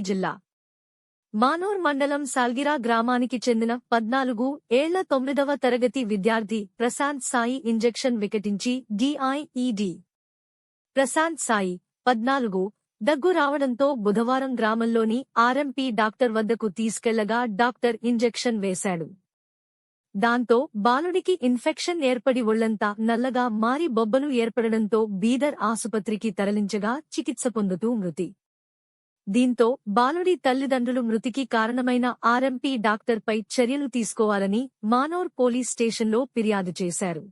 జిల్లా. మానూర్ మండలం సాల్గిరా గ్రామానికి చెందిన పద్నాలుగు ఏళ్ళ తొమ్మిదవ తరగతి విద్యార్థి ప్రశాంత్ సాయి ఇంజెక్షన్ వికటించి డిఐఈడి ప్రశాంత్ సాయి పద్నాలుగు దగ్గు రావడంతో బుధవారం గ్రామంలోని ఆర్ఎంపీ డాక్టర్ వద్దకు తీసుకెళ్ళగా డాక్టర్ ఇంజెక్షన్ వేశాడు. దాంతో బాలుడికి ఇన్ఫెక్షన్ ఏర్పడి ఒళ్ళంతా నల్లగా మారి బొబ్బలు ఏర్పడడంతో బీదర్ ఆసుపత్రికి తరలించగా చికిత్స పొందుతూ మృతి. దీంతో బాలుడి తల్లిదండ్రులు మృతికి కారణమైన ఆర్ఎంపీ డాక్టర్పై చర్యలు తీసుకోవాలని మానోర్ పోలీస్ స్టేషన్లో ఫిర్యాదు చేశారు?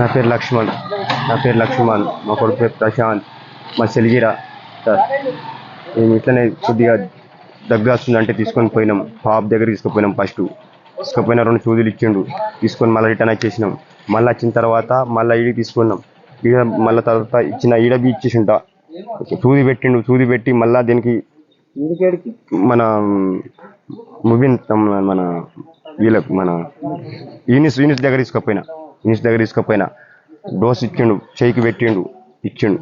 నా పేరు లక్ష్మణ్. నా పేరు లక్ష్మణ్. మా కొడుకు పేరు ప్రశాంత్. మా సెలిగిరా సార్. మేము ఇట్లనే కొద్దిగా దగ్గు వస్తుందంటే తీసుకొని పోయినాం. హాప్ దగ్గర తీసుకుపోయినాం ఫస్ట్ తీసుకుపోయిన రెండు సూదులు ఇచ్చిండు. తీసుకొని మళ్ళీ రిటర్న్ వచ్చేసినాం. మళ్ళీ వచ్చిన తర్వాత మళ్ళీ ఈడి తీసుకున్నాం. ఈడ మళ్ళీ తర్వాత ఇచ్చిన ఈడ బి ఇచ్చేసింట సూది పెట్టిండు. సూది పెట్టి మళ్ళీ దీనికి మన ముబిన్ మన వీళ్ళకు మన యూనిస్ యూనిస్ దగ్గర తీసుకుపోయినా. యూనిస్ దగ్గర తీసుకుపోయినా. డోస్ ఇచ్చిండు. చేయికి పెట్టిండు. ఇచ్చిండు.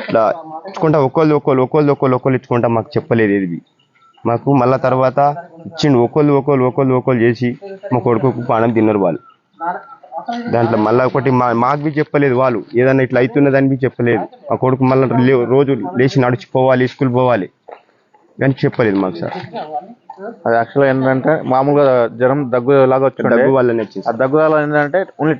ఇట్లా ఇచ్చుకుంటా ఒక్కోళ్ళు ఒక్కోళ్ళు ఒక్కోళ్ళు ఒక్కోళ్ళు ఒక్కోళ్ళు ఇచ్చుకుంటా మాకు చెప్పలేదు ఏది. మాకు మళ్ళా తర్వాత ఇచ్చిండు ఒక్కోళ్ళు ఒక్కోళ్ళు ఒక్కోళ్ళు ఒక్కోళ్ళు చేసి మా కొడుకు పానం తిన్నారు వాళ్ళు. దాంట్లో మళ్ళీ ఒకటి మా మాకు చెప్పలేదు వాళ్ళు. ఏదన్నా ఇట్లా అవుతున్నదని చెప్పలేదు. మా కొడుకు మళ్ళీ రోజు లేచి నడిచిపోవాలి స్కూల్ పోవాలి కానీ చెప్పలేదు మాకు సార్. అది యాక్చువల్గా ఏంటంటే మామూలుగా జ్వరం దగ్గు లాగా వచ్చిండే దగ్గు వల్లనే వచ్చింది ఆ దగ్గు వల్ల ఏంటంటే ఓన్లీ